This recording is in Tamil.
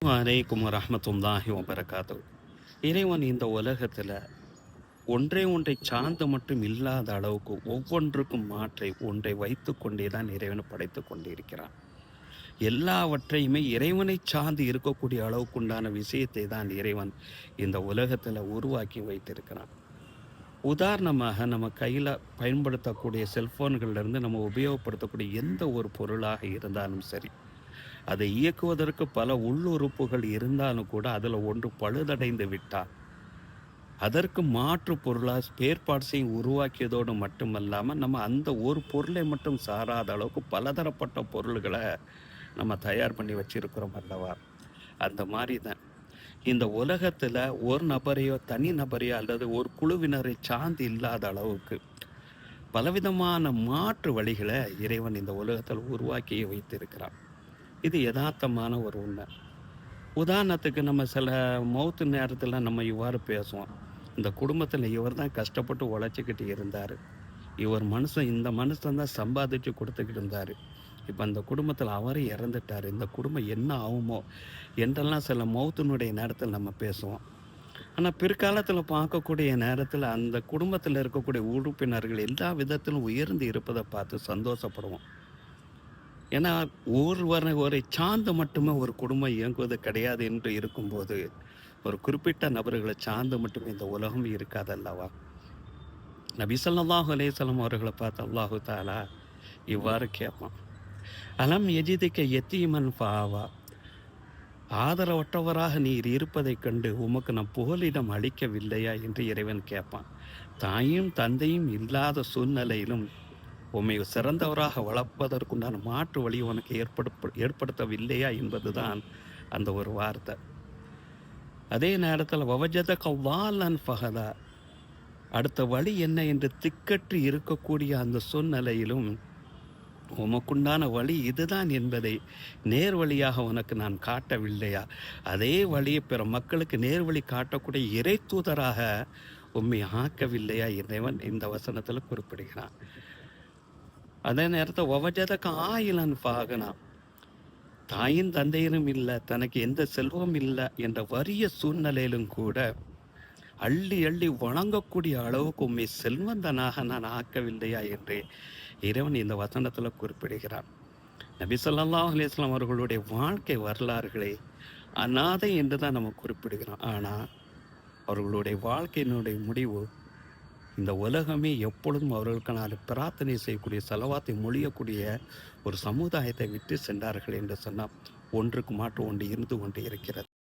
அலைக்கும் வரஹமத்துல்லாஹி வபரகாத்து இறைவன் இந்த உலகத்தில் ஒன்றே ஒன்றை சார்ந்து மட்டும் இல்லாத அளவுக்கு ஒவ்வொன்றுக்கும் மாற்றை ஒன்றை வைத்து கொண்டே தான் இறைவனை படைத்து கொண்டிருக்கிறான். எல்லாவற்றையுமே இறைவனை சார்ந்து இருக்கக்கூடிய அளவுக்குண்டான விஷயத்தை தான் இறைவன் இந்த உலகத்தில் உருவாக்கி வைத்திருக்கிறான். உதாரணமாக நம்ம கையில் பயன்படுத்தக்கூடிய செல்ஃபோன்கள்லேருந்து நம்ம உபயோகப்படுத்தக்கூடிய எந்த ஒரு பொருளாக இருந்தாலும் சரி அதை இயக்குவதற்கு பல உள்ளுறுப்புகள் இருந்தாலும் கூட அதில் ஒன்று பழுதடைந்து விட்டால் அதற்கு மாற்று பொருளாக ஸ்பேர் பார்ட்ஸையும் உருவாக்கியதோடு மட்டுமல்லாமல் நம்ம அந்த ஒரு பொருளை மட்டும் சாராத அளவுக்கு பலதரப்பட்ட பொருள்களை நம்ம தயார் பண்ணி வச்சிருக்கிறோம் அல்லவா? அந்த மாதிரி தான் இந்த உலகத்தில் ஒரு நபரையோ தனி நபரையோ அல்லது ஒரு குழுவினரை சார்ந்து இல்லாத அளவுக்கு பலவிதமான மாற்று வழிகளை இறைவன் இந்த உலகத்தில் உருவாக்கி வைத்திருக்கிறான். இது யதார்த்தமான ஒரு உண்மை. உதாரணத்துக்கு நம்ம சில மௌத்து நேரத்தில் நம்ம இவ்வாறு பேசுவோம். இந்த குடும்பத்தில் இவர் தான் கஷ்டப்பட்டு உழைச்சிக்கிட்டு இருந்தார். இவர் மனுஷன் இந்த மனுஷன் தான் சம்பாதிச்சு கொடுத்துக்கிட்டு இருந்தார். இப்போ அந்த குடும்பத்தில் அவரே இறந்துட்டார். இந்த குடும்பம் என்ன ஆகுமோ என்றெல்லாம் சில மௌத்தினுடைய நேரத்தில் நம்ம பேசுவோம். ஆனால் பிற்காலத்தில் பார்க்கக்கூடிய நேரத்தில் அந்த குடும்பத்தில் இருக்கக்கூடிய உறுப்பினர்கள் எல்லா விதத்திலும் உயர்ந்து இருப்பதை பார்த்து சந்தோஷப்படுவோம். ஏன்னா ஒருவரை ஒரு சார்ந்து மட்டுமே ஒரு குடும்பம் இயங்குவது கிடையாது என்று இருக்கும்போது ஒரு குறிப்பிட்ட நபர்களை சார்ந்து மட்டுமே இந்த உலகம் இருக்காது அல்லவா நபி ஸல்லல்லாஹு அலைஹி அவர்களை பார்த்து அல்லாஹு தாலா இவ்வாறு கேட்பான் அலம் எஜிதிக்க எத்தீமன் பாவா ஆதரவற்றவராக நீர் இருப்பதைக் கண்டு உமக்கு நான் புகலிடம் அளிக்கவில்லையா? என்று இறைவன் கேட்பான் தாயும் தந்தையும் இல்லாத சூழ்நிலையிலும் உம்மை சிறந்தவராக வளர்ப்பதற்குண்டான மாற்று வழி உனக்கு ஏற்படு ஏற்படுத்தவில்லையா என்பதுதான் அந்த ஒரு வார்த்தை. அதே நேரத்தில் வவஜத கவ்வாலன் ஃபஹதா அடுத்த வழி என்ன என்று திக்கற்று இருக்கக்கூடிய அந்த சூழ்நிலையிலும் உமக்குண்டான வழி இதுதான் என்பதை நேர் வழியாக உனக்கு நான் காட்டவில்லையா? அதே வழியை பிற மக்களுக்கு நேர்வழி காட்டக்கூடிய இறை தூதராக உண்மை ஆக்கவில்லையா? இறைவன் இந்த வசனத்தில் குறிப்பிடுகிறான். அதே நேரத்தில் ஒவஜதக்கு ஆயிலன் பாகனா. தாயின் தந்தையரும் இல்லை தனக்கு எந்த செல்வம் இல்லை என்ற வறிய சூழ்நிலையிலும் கூட அள்ளி அள்ளி வணங்கக்கூடிய அளவுக்கு உண்மை செல்வந்தனாக நான் ஆக்கவில்லையா என்று இறைவன் இந்த வசனத்தில் குறிப்பிடுகிறான். நபி சொல்லாஹ் அலிஸ்லாம் அவர்களுடைய வாழ்க்கை வரலாறுகளை அநாதை என்று தான் நம்ம குறிப்பிடுகிறோம். ஆனால் அவர்களுடைய வாழ்க்கையினுடைய முடிவு இந்த உலகமே எப்பொழுதும் அவர்களுக்கான பிரார்த்தனை செய்யக்கூடிய செலவாத்தை மொழியக்கூடிய ஒரு சமுதாயத்தை விட்டு சென்றார்கள் என்று சொன்னால் ஒன்றுக்கு மாற்று ஒன்று இருந்து கொண்டு இருக்கிறது.